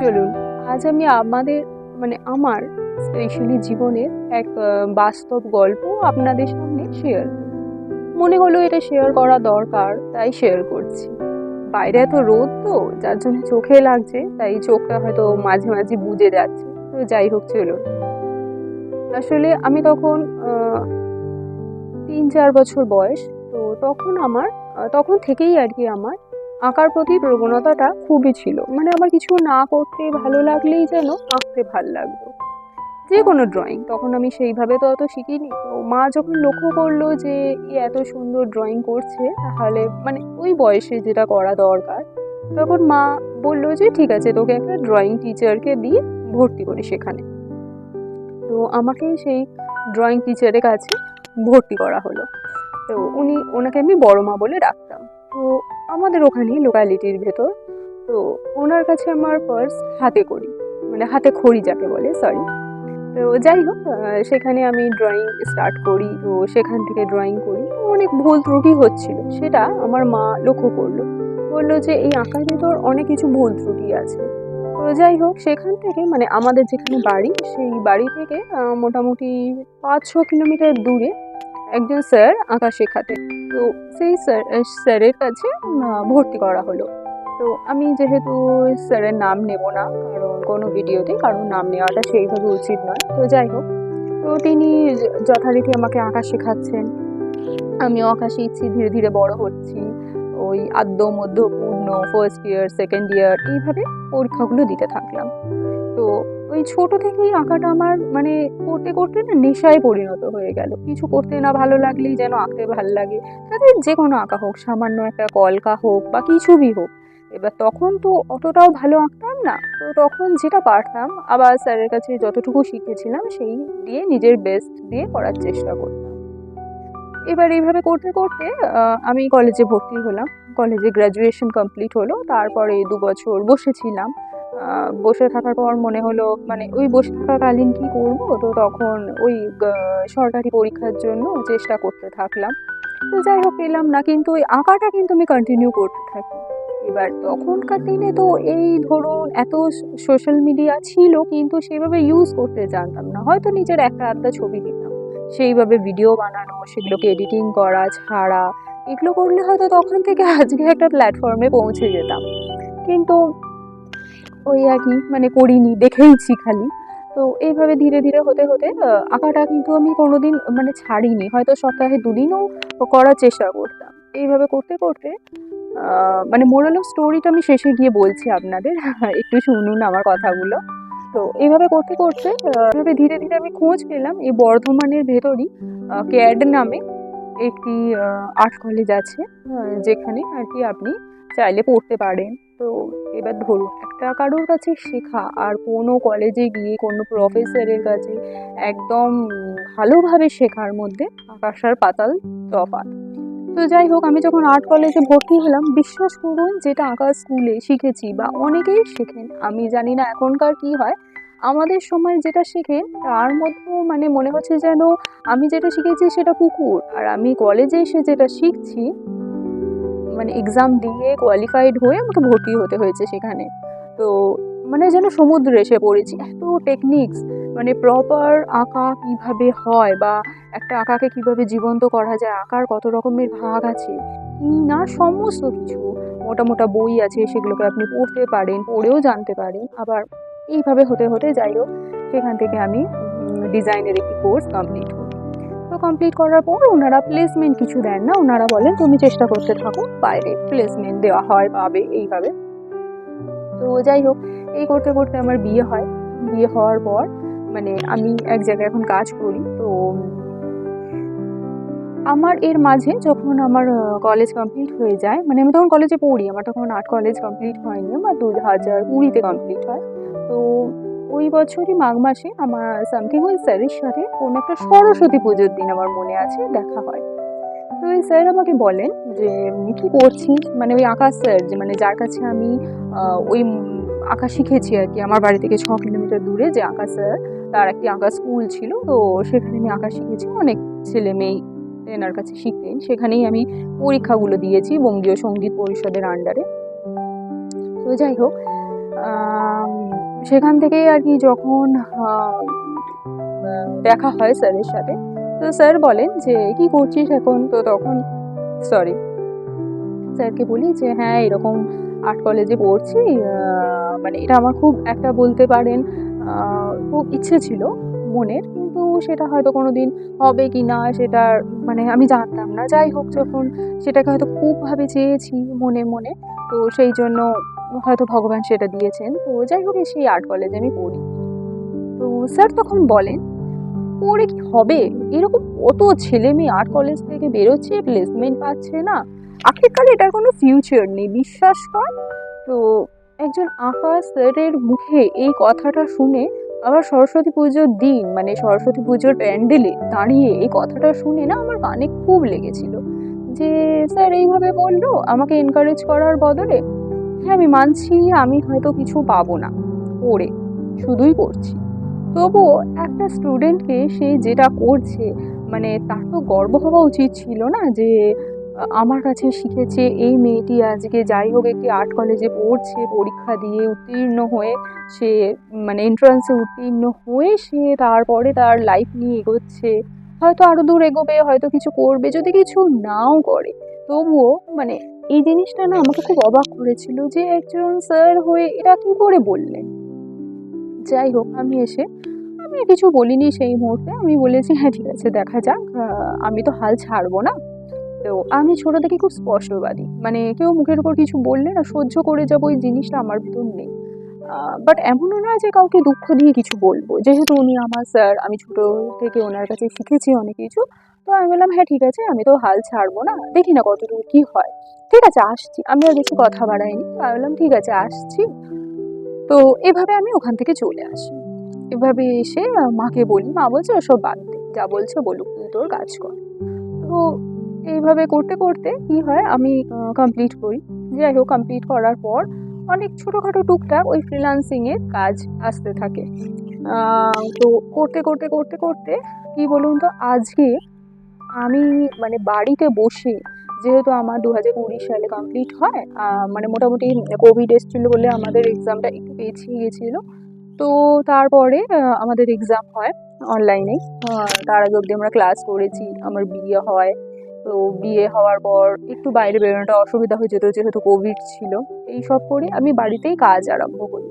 চলুন, আজ আমি আমাদের মানে আমার স্পেশালি জীবনের এক বাস্তব গল্প আপনাদের সামনে শেয়ার মনে হলো এটা শেয়ার করা দরকার, তাই শেয়ার করছি। বাইরে এত রোদ তো, যার জন্য চোখে লাগছে, তাই চোখটা হয়তো মাঝে মাঝে বুজে যাচ্ছে। তো যাই হোক, চলুন। আসলে আমি তখন তিন চার বছর বয়স, তো তখন আমার তখন থেকেই আর কি আমার আঁকার প্রতি প্রবণতাটা খুবই ছিল। মানে আমার কিছু না করতে ভালো লাগলেই যেন আঁকতে ভালো লাগতো। যে কোনো ড্রয়িং তখন আমি সেইভাবে তো অত শিখিনি। তো মা যখন লক্ষ্য করল যে এত সুন্দর ড্রয়িং করছে, তাহলে মানে ওই বয়সে যেটা করা দরকার, তখন মা বলল যে, ঠিক আছে, তোকে একটা ড্রয়িং টিচারকে দিয়ে ভর্তি করি সেখানে। তো আমাকে সেই ড্রয়িং টিচারের কাছে ভর্তি করা হলো। তো উনি, ওনাকে আমি বড় মা বলে ডাকতাম। তো আমাদের ওখানে লোকালিটির ভেতর। তো ওনার কাছে আমার পার্স হাতে করি মানে হাতে খড়ি যাকে বলে সরি তো যাই হোক সেখানে আমি ড্রয়িং স্টার্ট করি, তো সেখান থেকে ড্রয়িং করি। অনেক ভুল ত্রুটি হচ্ছিল, সেটা আমার মা লক্ষ্য করল। বলল যে, এই আঁকার ভেতর অনেক কিছু ভুল ত্রুটি আছে। তো যাই হোক, সেখান থেকে মানে আমাদের যেখানে বাড়ি, সেই বাড়ি থেকে মোটামুটি পাঁচ ছ কিলোমিটার দূরে একজন স্যার আঁকা শেখাতেন। তো সেই স্যার স্যারের কাছে ভর্তি করা হলো। তো আমি যেহেতু স্যারের নাম নেব না, কারণ কোনো ভিডিওতে কারণ নাম নেওয়াটা সেইভাবে উচিত নয়। তো যাই হোক, তো তিনি যথারীতি আমাকে আঁকা শেখাচ্ছেন। আমিও আঁকা শিখছি, ধীরে ধীরে বড় হচ্ছি। ওই আদ্য, মধ্য, পূর্ণ ফার্স্ট ইয়ার সেকেন্ড ইয়ার এইভাবে পরীক্ষাগুলো দিতে থাকলাম। তো ওই ছোট থেকেই আঁকাটা আমার মানে করতে করতে না নেশায় পরিণত হয়ে গেল। কিছু করতে না ভালো লাগলেই যেন আঁকতে ভালো লাগে। তাদের যে কোনো আঁকা হোক, সামান্য একটা কলকা হোক বা কিছুই হোক। এবার তখন তো অতটাও ভালো আঁকতাম না। তো তখন যেটা পারতাম, আবার স্যারের কাছে যতটুকু শিখেছিলাম, সেই দিয়ে নিজের বেস্ট দিয়ে করার চেষ্টা করতাম। এবার এইভাবে করতে করতে আমি কলেজে ভর্তি হলাম। কলেজে গ্র্যাজুয়েশন কমপ্লিট হলো। তারপরে দু বছর বসেছিলাম। বসে থাকার পর মনে হলো মানে ওই বসে থাকাকালীন কী করব? তো তখন ওই সরকারি পরীক্ষার জন্য চেষ্টা করতে থাকলাম। তো যাই হোক, পেলাম না, কিন্তু ওই আঁকাটা কিন্তু আমি কন্টিনিউ করতে থাকি। এবার তখনকার দিনে তো এই ধরুন, এত সোশ্যাল মিডিয়া ছিল, কিন্তু সেভাবে ইউজ করতে জানতাম না। হয়তো নিজের একটা আধটা ছবি দিতাম। সেইভাবে ভিডিও বানানো, সেগুলোকে এডিটিং করা, ছাড়া, এগুলো করলে হয়তো তখন থেকে আজকে একটা প্ল্যাটফর্মে পৌঁছে যেতাম। কিন্তু ওই কি মানে করিনি, দেখেইছি খালি। তো এইভাবে ধীরে ধীরে হতে হতে আঁকাটা কিন্তু আমি কোনোদিন মানে ছাড়িনি। হয়তো সপ্তাহে দুদিনও করার চেষ্টা করতাম। এইভাবে করতে করতে মানে মোরাল অফ স্টোরিটা আমি শেষে গিয়ে বলছি আপনাদের। একটু শুনুন আমার কথাগুলো। তো এইভাবে করতে করতে এভাবে ধীরে ধীরে আমি খোঁজ পেলাম এই বর্ধমানের ভেতরই ক্যাড নামে একটি আর্ট কলেজ আছে যেখানে আর কি আপনি চাইলে পড়তে পারেন। তো এবার ধরুন, একটা কারোর কাছে শেখা আর কোনো কলেজে গিয়ে কোনো প্রফেসরের কাছে একদম ভালোভাবে শেখার মধ্যে আকাশ আর পাতাল তফাৎ। তো যাই হোক, আমি যখন আর্ট কলেজে ভর্তি হলাম, বিশ্বাস করুন যেটা আঁকা স্কুলে শিখেছি বা অনেকেই শেখেন, আমি জানি না এখনকার কি হয়, আমাদের সময় যেটা শেখেন তার মধ্যেও মানে মনে হচ্ছে যেন আমি যেটা শিখেছি সেটা পুকুর আর আমি কলেজে এসে যেটা শিখছি মানে এক্সাম দিয়ে কোয়ালিফাইড হয়ে আমাকে ভর্তি হতে হয়েছে সেখানে। তো মানে যেন সমুদ্রে এসে পড়েছি। এত টেকনিক্স মানে প্রপার আঁকা কীভাবে হয় বা একটা আঁকাকে কীভাবে জীবন্ত করা যায়, আঁকার কত রকমের ভাগ আছে, কি না সমস্ত কিছু মোটা মোটা বই আছে সেগুলোকে আপনি পড়তে পারেন, পড়েও জানতে পারেন। আবার এইভাবে হতে হতে যাই হোক, সেখান থেকে আমি ডিজাইনের একটি কোর্স কমপ্লিট কমপ্লিট করার পর ওনারা প্লেসমেন্ট কিছু দেন না। ওনারা বলেন, তুমি চেষ্টা করতে থাকো, বাইরে প্লেসমেন্ট দেওয়া হয়, পাবে এইভাবে। তো যাই হোক, এই করতে করতে আমার বিয়ে হয়। বিয়ে হওয়ার পর মানে আমি এক জায়গায় এখন কাজ করি, তো আমার এর মাঝে যখন আমার কলেজ কমপ্লিট হয়ে যায় মানে আমি তখন কলেজে পড়ি, আমার তখন আর্ট কলেজ কমপ্লিট হয়নি, আমার দু হাজার কুড়িতে কমপ্লিট হয়। তো ওই বছরই মাঘ মাসে আমার সামথিং ওই স্যারের সাথে কোনো একটা সরস্বতী পুজোর দিন আমার মনে আছে, দেখা হয়। তো ওই স্যার আমাকে বলেন যে কী করছিস মানে ওই আঁকা স্যার যে মানে যার কাছে আমি ওই আঁকা শিখেছি আর কি, আমার বাড়ি থেকে ছ কিলোমিটার দূরে যে আঁকা স্যার তার একটি আঁকা স্কুল ছিল। তো সেখানে আমি আঁকা শিখেছি, অনেক ছেলে মেয়ে এনার কাছে শিখতেন। সেখানেই আমি পরীক্ষাগুলো দিয়েছি বঙ্গীয় সংগীত পরিষদের আন্ডারে তো যাই হোক সেখান থেকেই আর কি যখন দেখা হয় স্যারের সাথে, তো স্যার বলেন যে, কি করছিস এখন? তো তখন সরি স্যারকে বলি যে হ্যাঁ এরকম আর্ট কলেজে পড়ছি মানে এটা আমার খুব একটা বলতে পারেন খুব ইচ্ছে ছিল মনের, কিন্তু সেটা হয়তো কোনো দিন হবে কি না, সেটা মানে আমি জানতাম না। যাই হোক, যখন সেটাকে হয়তো খুবভাবে চেয়েছি মনে মনে, তো সেই জন্য হয়তো ভগবান সেটা দিয়েছেন। তো যাই হোক, সেই আর্ট কলেজে আমি পড়ি। তো স্যার তখন বলেন, পড়ে কি হবে? এরকম কত ছেলে মেয়ে আর্ট কলেজ থেকে বেরোচ্ছে প্লেসমেন্ট পাচ্ছে না। আখেরকালে এটার কোনো ফিউচার নেই, বিশ্বাস কর। তো একজন আঁকা স্যারের মুখে এই কথাটা শুনে আবার সরস্বতী পুজোর দিন মানে সরস্বতী পুজোর প্যান্ডেলে দাঁড়িয়ে এই কথাটা শুনে না আমার কানে খুব লেগেছিল। যে, স্যার এইভাবে বলল? আমাকে এনকারেজ করার বদলে হ্যাঁ আমি মানছি, আমি হয়তো কিছু পাবো না। পড়ে শুধুই করছি। তবুও একটা স্টুডেন্টকে সে যেটা করছে মানে তার তো গর্ব হওয়া উচিত ছিল না যে, আমার কাছে শিখেছে, এই মেয়েটি আজকে যাই হোক একটি আর্ট কলেজে পড়ছে, পরীক্ষা দিয়ে উত্তীর্ণ হয়ে সে মানে এন্ট্রান্সে উত্তীর্ণ হয়ে সে তারপরে তার লাইফ নিয়ে এগোচ্ছে। হয়তো আরও দূর এগোবে, হয়তো কিছু করবে, যদি কিছু নাও করে। তবুও মানে এই জিনিসটা না আমাকে খুব অবাক করেছিল যে একজন স্যার হয়ে এটা কী করে বললেন। যাই হোক, আমি এসে, আমি কিছু বলিনি সেই মুহূর্তে। আমি বলেছি হ্যাঁ ঠিক আছে, দেখা যাক আমি তো হাল ছাড়বো না। তো আমি ছোটো থেকে খুব স্পষ্টবাদী। মানে কেউ মুখের উপর কিছু বললে না সহ্য করে যাব, ওই জিনিসটা আমার ভিতর নেই। বাট এমনও না যে কাউকে দুঃখ দিয়ে কিছু বলব। যেহেতু উনি আমার স্যার আমি ছোটো থেকে ওনার কাছে শিখেছি অনেক কিছু, তো আমি বললাম হ্যাঁ ঠিক আছে, আমি তো হাল ছাড়বো না, দেখি না কতটুকু কী হয়। ঠিক আছে, আসছি। আমি আর বেশি কথা বাড়াইনি। তো আমি বললাম, ঠিক আছে, আসছি। তো এভাবে আমি ওখান থেকে চলে আসি। এভাবে এসে মাকে বলি, মা বলছে, ওসব বাদ দে, যা বলছে বলুক তোর কাজ কর। তো এইভাবে করতে করতে কি হয়, আমি কমপ্লিট করি। যাই হোক কমপ্লিট করার পর অনেক ছোটোখাটো টুকটাক ওই ফ্রিলান্সিংয়ের কাজ আসতে থাকে। তো করতে করতে করতে করতে কি বলুন তো, আজকে আমি মানে বাড়িতে বসে যেহেতু আমার দু হাজার কুড়ি সালে কমপ্লিট হয় মানে মোটামুটি কোভিড এসেছিল বলে আমাদের এক্সামটা একটু পেছিয়ে গেছিল তো তারপরে আমাদের এক্সাম হয় অনলাইনে তার আগে অবধি আমরা ক্লাস করেছি, আমার বিয়ে হয়। তো বিয়ে হওয়ার পর একটু বাইরে বেরোনোটা অসুবিধা হয়ে যেত, যেহেতু কোভিড ছিল। এই সব করে আমি বাড়িতেই কাজ আরম্ভ করি।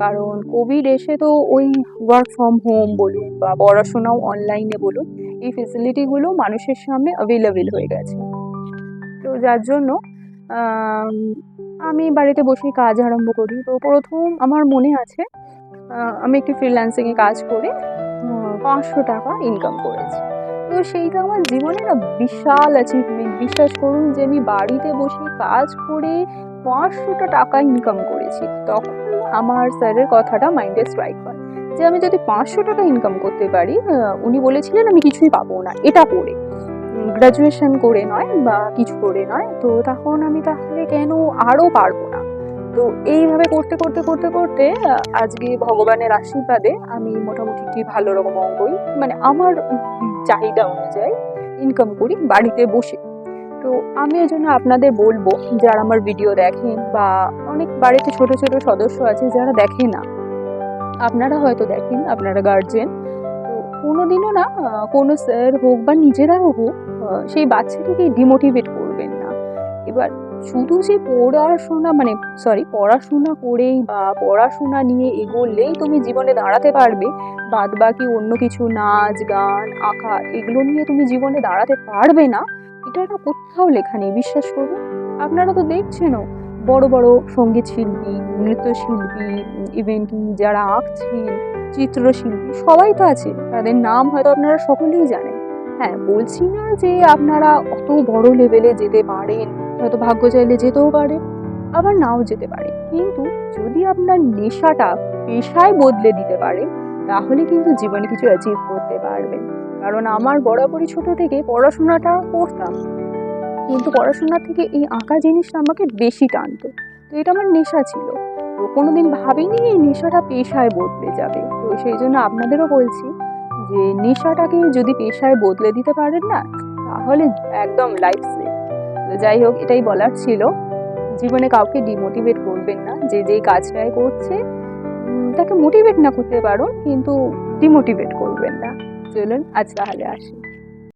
কারণ কোভিড এসে তো ওই ওয়ার্ক ফ্রম হোম বলুন বা পড়াশোনাও অনলাইনে বলুন এই ফেসিলিটিগুলো মানুষের সামনে অ্যাভেলেবেল হয়ে গেছে। তো যার জন্য, আমি বাড়িতে বসেই কাজ আরম্ভ করি। তো প্রথম আমার মনে আছে আমি একটি ফ্রিল্যান্সিংয়ে কাজ করে পাঁচশো টাকা ইনকাম করেছি। তো সেইটা আমার জীবনে না বিশাল অ্যাচিভমেন্ট বিশ্বাস করুন যে আমি বাড়িতে বসে কাজ করে পাঁচশোটা টাকা ইনকাম করেছি, তখন আমার স্যারের কথাটা মাইন্ডে স্ট্রাইক হয়। যে আমি যদি পাঁচশো টাকা ইনকাম করতে পারি উনি বলেছিলেন, আমি কিছুই পাবো না। এটা করে গ্র্যাজুয়েশন করে নয় বা কিছু করে নয়, তো তখন আমি তাহলে কেন আরও পারব না? তো এইভাবে করতে করতে করতে করতে আজকে ভগবানের আশীর্বাদে আমি মোটামুটি একটি ভালো রকম অঙ্কই মানে আমার চাহিদা অনুযায়ী ইনকাম করি বাড়িতে বসে। তো আমি এই জন্য আপনাদের বলব, যারা আমার ভিডিও দেখেন বা অনেক বাড়িতে ছোট ছোট সদস্য আছে যারা দেখে না, আপনারা হয়তো দেখেন, আপনারা গার্জেন তো কোনোদিনও না কোনো স্যার হোক বা নিজেরাও হোক সেই বাচ্চাটিকে ডিমোটিভেট করবেন না। এবার শুধু যে পড়াশোনা মানে সরি পড়াশোনা করেই বা পড়াশোনা নিয়ে এগোলেই তুমি জীবনে দাঁড়াতে পারবে। বাদ বাকি অন্য কিছু, নাচ, গান, আঁকা, এগুলো নিয়ে তুমি জীবনে দাঁড়াতে পারবে না। এটা না কোথাও লেখা নেই, বিশ্বাস করুন আপনারা তো দেখছেনও, বড় বড় সংগীত শিল্পী, নৃত্যশিল্পী ইভেন কি যারা আঁকছেন চিত্রশিল্পী, সবাই তো আছে। তাদের নাম হয়তো আপনারা সকলেই জানেন। হ্যাঁ বলছি না যে আপনারা অত বড় লেভেলে যেতে পারেন হয়তো ভাগ্য চাইলে যেতেও পারে, আবার নাও যেতে পারে। কিন্তু যদি আপনার নেশাটা পেশায় বদলে দিতে পারে, তাহলে কিন্তু জীবনে কিছু অ্যাচিভ করতে পারবেন কারণ আমার বরাবরই ছোট থেকে পড়াশোনাটা করতাম। কিন্তু পড়াশোনা থেকে এই আঁকা জিনিসটা আমাকে বেশি টানতো। তো এটা আমার নেশা ছিল। তো কোনো দিন ভাবিনি এই নেশাটা পেশায় বদলে যাবে। তো সেই জন্য আপনাদেরও বলছি যে, নেশাটাকে যদি পেশায় বদলে দিতে পারেন না, তাহলে একদম লাইফ তো যাই হোক, এটাই বলার ছিল। জীবনে কাউকে ডিমোটিভেট করবেন না। যে যেই কাজটাই করছে তাকে মোটিভেট না করতে পারো কিন্তু ডিমোটিভেট করবেন না। চলুন, আজ তাহলে আসি।